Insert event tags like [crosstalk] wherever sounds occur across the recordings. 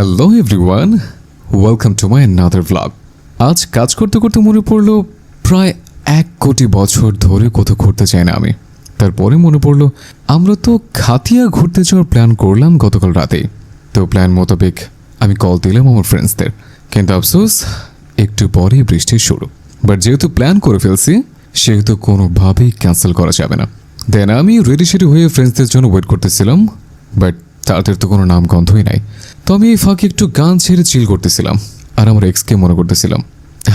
Hello everyone welcome to my another vlog আজ কাজ করতে করতে মনে পড়ল প্রায় এক কোটি বছর ধরে কোথাও ঘুরতে চাই না আমি। তারপরে মনে পড়ল, আমরা তো খাতিয়া ঘুরতে যাওয়ার প্ল্যান করলাম গতকাল রাতেই তো প্ল্যান মোতাবেক আমি কল দিলাম আমার ফ্রেন্ডসদের কিন্তু আফসোস, একটু পরেই বৃষ্টির শুরু। বাট যেহেতু প্ল্যান করে ফেলছি, সেহেতু কোনোভাবেই ক্যান্সেল করা যাবে না। দেন আমি রেডি সেডি হয়ে ফ্রেন্ডসদের জন্য ওয়েট করতেছিলাম। বাট তাদের তো কোনো নাম গন্ধই নাই। তো আমি এই ফাঁকে একটু গান ছেড়ে চিল করতেছিলাম, আর আমার এক্সকে মনে করতেছিলাম,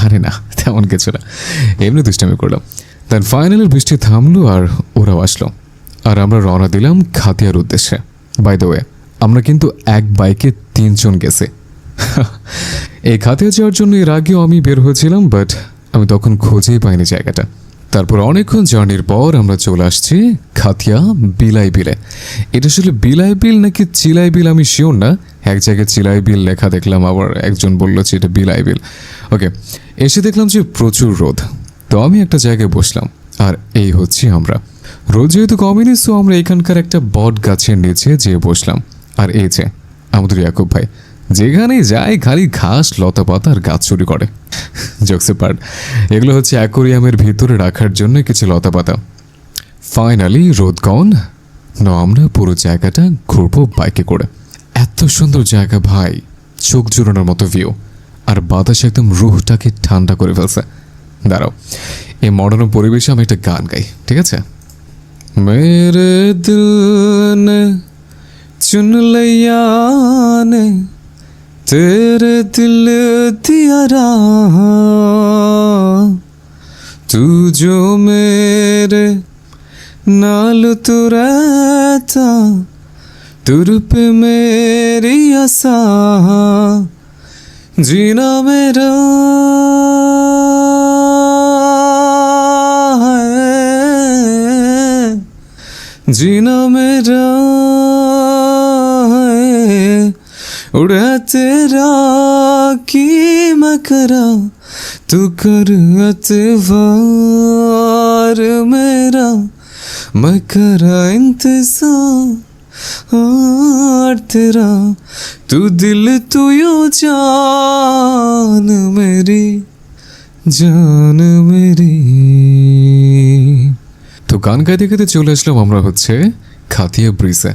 আরে না, তেমন কিছু না। এমনি দুষ্টামি করলাম। দেন ফাইনালের বৃষ্টি থামলো আর ওরাও আসলো। আর আমরা রওনা দিলাম খাতিয়ার উদ্দেশ্যে। বাই দ্য ওয়ে আমরা কিন্তু এক বাইকে তিনজন গেছে। [laughs] এই খাতিয়া যাওয়ার জন্য এর আগেও আমি বের হয়েছিলাম বাট আমি তখন খোঁজেই পাইনি জায়গাটা। তারপর অনেকক্ষণ জার্নির পর আমরা চলে আসছি খাতিয়া বিলাই বিলে। এটা আসলে বিলাই বিল নাকি চিলাই বিল আমি শিওর না। এক জায়গায় চিলাই বিল লেখা দেখলাম, আবার একজন বলল যে এটা বিলাই বিল। ওকে এসে দেখলাম যে প্রচুর রোদ। তো আমি একটা জায়গায় বসলাম, আর এই হচ্ছে আমরা। রোদ যেহেতু কমেনি তো আমরা এখানকার একটা বট গাছের নিচে যেয়ে বসলাম। আর এই যে, আমাদের ইয়াকুব ভাই। যেখানে যায় খালি ঘাস লতাপাতা আর গাছ চুরি করে। জোকসে পার্ট এগুলো হচ্ছে অ্যাকোরিয়ামের ভিতরে রাখার জন্য কিছু লতাপাতা ফাইনালি রোদগন ন, আমরা পুরো জায়গাটা ঘুরবো বাইকে করে। এত সুন্দর জায়গা ভাই, চোখ জোরানোর মতো ভিউ আর বাতাস একদম রুহটাকে ঠান্ডা করে ফেলছে। দাঁড়াও, এই মডার্ন পরিবেশে আমি একটা গান গাই, ঠিক আছে? মেরে দিল চুন লাইয়া तेरे दिल दिया राह तू जो मेरे नाल तू रहता तुर पे मेरी आसा जीना मेरा है जीना मेरा उड़ा तेरा की मैं करा तू कर अतवार मेरा मैं करा इंतजार तेरा तू दिल तू यू जान मेरी জান মেরি তো গান গাইতে গাইতে চলে আসলাম আমরা হচ্ছে খাতিয়া ব্রিজে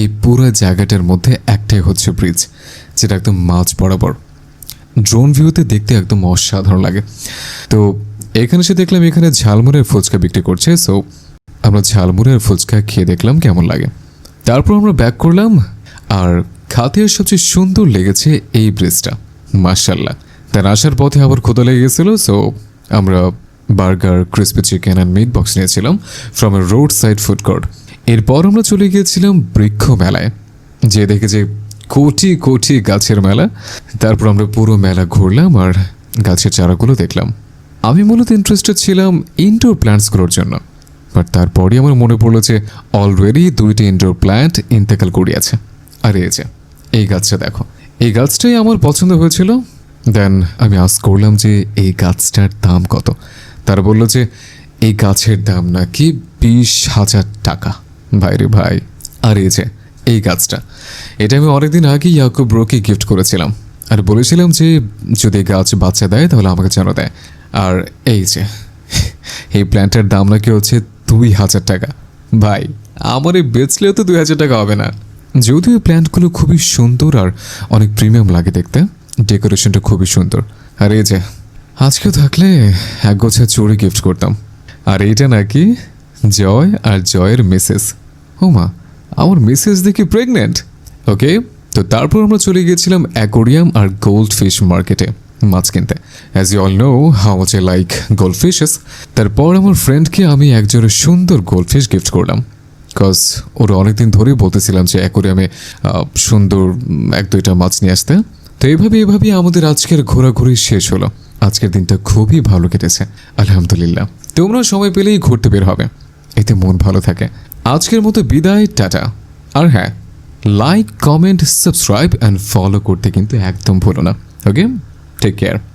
এই পুরো জায়গাটার মধ্যে একটাই হচ্ছে ব্রিজ যেটা একদম মাঝ বরাবর। ড্রোন ভিউতে দেখতে একদম অসাধারণ লাগে। তো এখানে এসে দেখলাম এখানে ঝালমুড়ের ফুচকা বিক্রি করছে সো আমরা ঝালমুড়ের ফুচকা খেয়ে দেখলাম কেমন লাগে। তারপর আমরা ব্যাক করলাম, আর খাতিয়ার সবচেয়ে সুন্দর লেগেছে এই ব্রিজটা মার্শাল্লাহ তার আসার পথে আবার ক্ষুদা লেগে গেছিল সো আমরা burger crispy chicken and meat box নিয়েছিলাম from a road side food court এরপর আমরা চলে গিয়েছিলাম বৃক্ষ মেলায়, যে দেখে যে কোটি কোটি গাছের মেলা। তারপর আমরা পুরো মেলা ঘুরলাম আর গাছের চারাগুলো দেখলাম। আমি মূলত ইন্টারেস্টেড ছিলাম ইনডোর প্ল্যান্টসগুলোর জন্য বাট তারপরই আমার মনে পড়ল যে অলরেডি দুইটি ইনডোর প্ল্যান্ট ইন্তেকাল করিয়াছে আর এই যে, এই গাছটা দেখো, এই গাছটাই আমার পছন্দ হয়েছিল। দেন আমি আজ করলাম যে এই গাছটার দাম কত? তারা বলল যে এই গাছের দাম নাকি বিশ হাজার টাকা। ভাইরে ভাই, আর এই যে, এই গাছটা। এটা আমি অনেকদিন আগে ইয়াকুব ব্রোকে গিফট করেছিলাম। আর বলেছিলাম যে, যদি গাছ বাচ্চা দেয়, তাহলে আমাকে যেন দেয়। আর এই যে, এই প্ল্যান্টের দাম নাকি হচ্ছে দুই হাজার টাকা। ভাই, আমার এই বেচলেও তো দুই হাজার টাকা হবে না। যদিও প্ল্যান্টগুলো খুবই সুন্দর আর অনেক প্রিমিয়াম লাগে দেখতে, ডেকোরেশনটা খুবই সুন্দর। আর এই যে আজকেও থাকলে এক গোছা চড়ি গিফট করতাম। আর এইটা নাকি জয় আর জয়ের মিসেস। ও মা আমার মিসেস দেখি প্রেগনেন্ট ওকে তো তারপর আমরা চলে গিয়েছিলাম অ্যাকোরিয়াম আর গোল্ড ফিশ মার্কেটে মাছ কিনতে। As you all know how much a like gold fishes তারপর আমার ফ্রেন্ডকে আমি একজোড়া সুন্দর গোল্ড ফিশ গিফট করলাম। বিকজ ওরা অনেকদিন ধরেই বলতেছিলাম যে অ্যাকোরিয়ামে সুন্দর এক দুইটা মাছ নিয়ে আসতে। তো এভাবে এভাবে আমাদের আজকের ঘোরাঘুরি শেষ হলো। আজকের দিনটা খুবই ভালো কেটেছে। আলহামদুলিল্লাহ। তোমরা সময় পেলেই ঘুরতে বের হবে। এতে মন ভালো থাকে। আজকের মতো বিদায়, টাটা। আর হ্যাঁ like comment subscribe and follow করতে কিন্তু একদম ভুলো না ওকে টেক কেয়ার